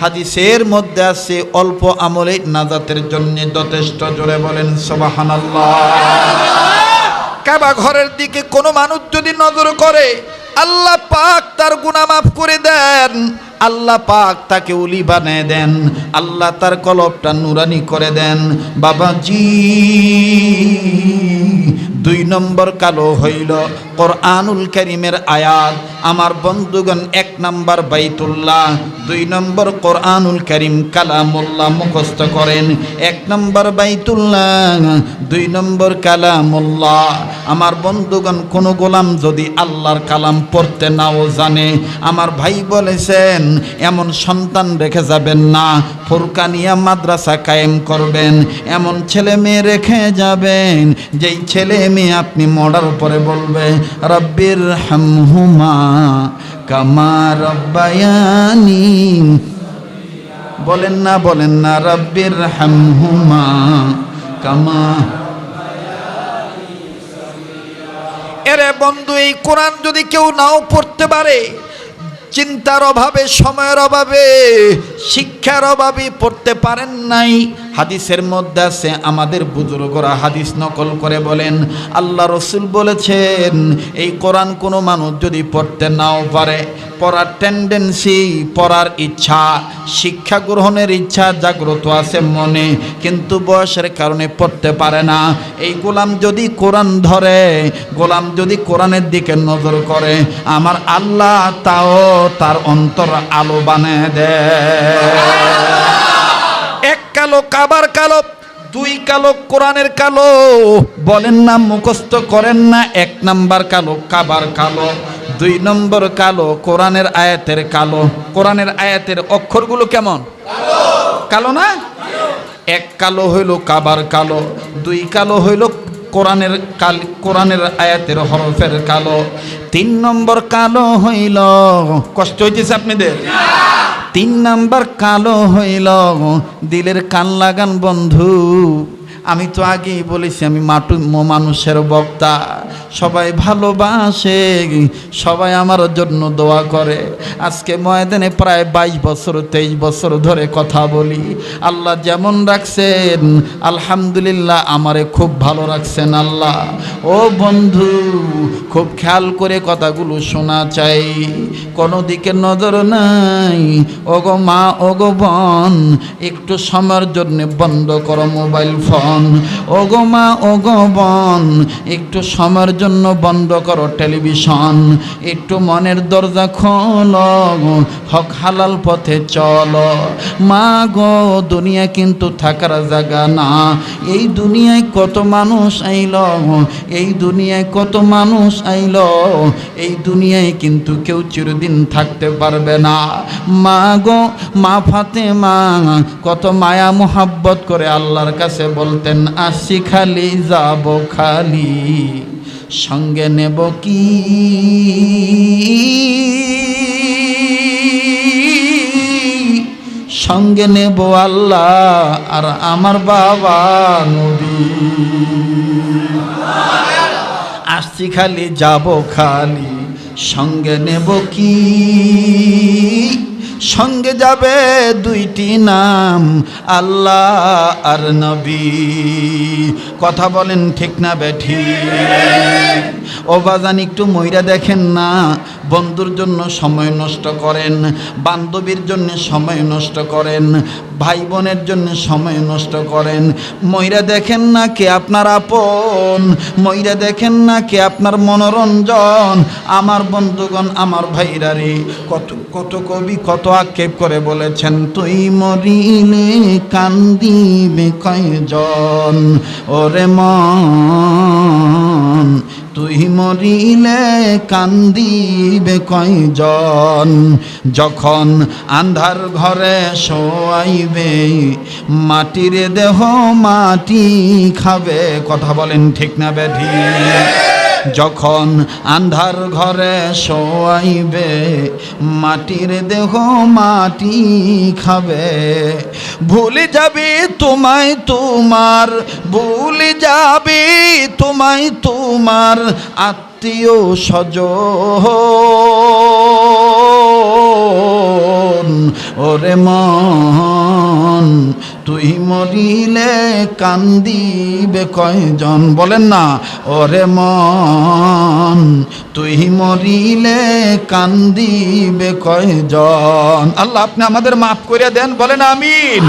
হাদিসের মধ্যে আছে, অল্প আমলে নাজাতের জন্য যথেষ্ট। জোরে বলেন, সুবহানাল্লাহ। কাবা ঘরের দিকে কোনো মানুষ যদি নজর করে, আল্লাহ পাক তার গুনাহ মাফ করে দেন। আল্লাহ পাক তাকে উলি বানিয়ে দেন। আল্লাহ তার কলবটা নুরানি করে দেন। বাবাজি দুই নম্বর কালো হইল কোরআনুল করিমের আয়াত, আমার বন্ধুগণ এক নম্বর বাইতুল্লাহ, দুই নম্বর কোরআনুল করিম কালামুল্লাহ মুখস্থ করেন, এক নম্বর বাইতুল্লাহ, দুই নম্বর কালামুল্লাহ। আমার বন্ধুগণ, কোনো গোলাম যদি আল্লাহর কালাম পড়তে নাও জানে, আমার ভাই বলেছেন, এমন সন্তান রেখে যাবেন না, ফুরকানিয়া মাদ্রাসা কায়েম করবেন, এমন ছেলে মেয়ে রেখে যাবেন, যেই ছেলে মেয়ে আপনি মরার পরে বলবে, রব্বির হামহুমা কামা রব্বায়ানি। বলেন না বলেন না, রব্বির হামহুমা কামা এরে বন্ধু, এই কোরআন যদি কেউ নাও পড়তে পারে, চিন্তার অভাবে, সময়ের অভাবে, শিক্ষার অভাবে পড়তে পারেন নাই। হাদিসের মধ্যে আছে, আমাদের বুজুর্গরা হাদিস নকল করে বলেন, আল্লাহ রসুল বলেছেন, এই কোরআন কোনো মানুষ যদি পড়তে নাও পারে, পড়ার টেন্ডেন্সি পড়ার ইচ্ছা, শিক্ষা গ্রহণের ইচ্ছা জাগ্রত আছে মনে, কিন্তু বয়সের কারণে পড়তে পারে না। এই গোলাম যদি কোরআন ধরে, গোলাম যদি কোরআনের দিকে নজর করে, আমার আল্লাহ তাও তার অন্তর আলো বানিয়ে দেয়। কালো কাবার কালো, দুই কালো কোরআনের কালো। বলেন না, মুখস্থ করেন না, এক নাম্বার কালো কাবার কালো, দুই নম্বর কালো কোরআনের আয়াতের কালো। কোরআনের আয়াতের অক্ষরগুলো কেমন? কালো না? এক কালো হইল কাবার কালো, দুই কালো হইল কোরআনের কাল কোরআনের আয়াতের হরফের কালো। তিন নম্বর কালো হইল, কষ্ট হইতেছে আপনাদের? তিন নাম্বার কালো হইল দিলের কান লাগান বন্ধু। আমি তো আগেই বলেছি, আমি মাটু মানুষের বক্তা। সবাই ভালোবাসে, সবাই আমার জন্য দোয়া করে। আজকে ময়দানে প্রায় বাইশ বছর, তেইশ বছর ধরে কথা বলি। আল্লাহ যেমন রাখছেন, আলহামদুলিল্লাহ আমারে খুব ভালো রাখছেন আল্লাহ। ও বন্ধু, খুব খেয়াল করে কথাগুলো শোনা চাই। কোনো দিকে নজর নাই। ওগো মা, ওগো বোন, একটু সময়ের জন্য বন্ধ করো মোবাইল ফোন। ওগো মা, ওগো বন, একটু সময়ের জন্য বন্ধ করো টেলিভিশন। একটু মনের দরজা খোলো হক হালাল পথে চলো। মা গো, দুনিয়া কিন্তু থাকার জায়গা না। এই দুনিয়ায় কত মানুষ আইল এই দুনিয়ায় কত মানুষ আইল। এই দুনিয়ায় কিন্তু কেউ চিরদিন থাকতে পারবে না। মা গো, মা ফাতে মা কত মায়া মোহাব্বত করে আল্লাহর কাছে বলতেন আসি খালি, যাব খালি, সঙ্গে নেব কি? সঙ্গে নেব আল্লাহ আর আমার বাবা নবী। আসছি খালি, যাব খালি, সঙ্গে নেব কি? সঙ্গে যাবে দুইটি নাম, আল্লাহ আর নবী। কথা বলেন ঠিক না ব্যাঠি ও বাজান, একটু ময়রা দেখেন না, বন্ধুর জন্য সময় নষ্ট করেন, বান্ধবীর জন্য সময় নষ্ট করেন ভাই বোনের জন্য সময় নষ্ট করেন। ময়রা দেখেন না কে আপনার আপন ময়রা দেখেন না কে আপনার মনোরঞ্জন। আমার বন্ধুগণ, আমার ভাইরা রে কত কত কবি কত আক্ষেপ করে বলেছেন, তুই মরিলে কান্দিবে কয়জন? ওরে মন তুই মরিলে কান্দিবে কয়জন? যখন আন্ধার ঘরে শোয়াইবে, মাটির দেহ মাটি খাবে। কথা বলেন ঠিক না ব্যাধি যখন আন্ধার ঘরে শোয়াইবে, মাটির দেহ মাটি খাবে। ভুলে যাবে তোমায় তোমার, ভুলে যাবে তোমায় তোমার আত্মীয় স্বজন। ওরে মন তুই মরিলে কান্দিবে কয়জন? বলেন না। ওরে মন, তুই মরিলে কান্দিবে কয়জন? আল্লাহ, আপনি আমাদের মাফ করে দেন, বলেন আমিন।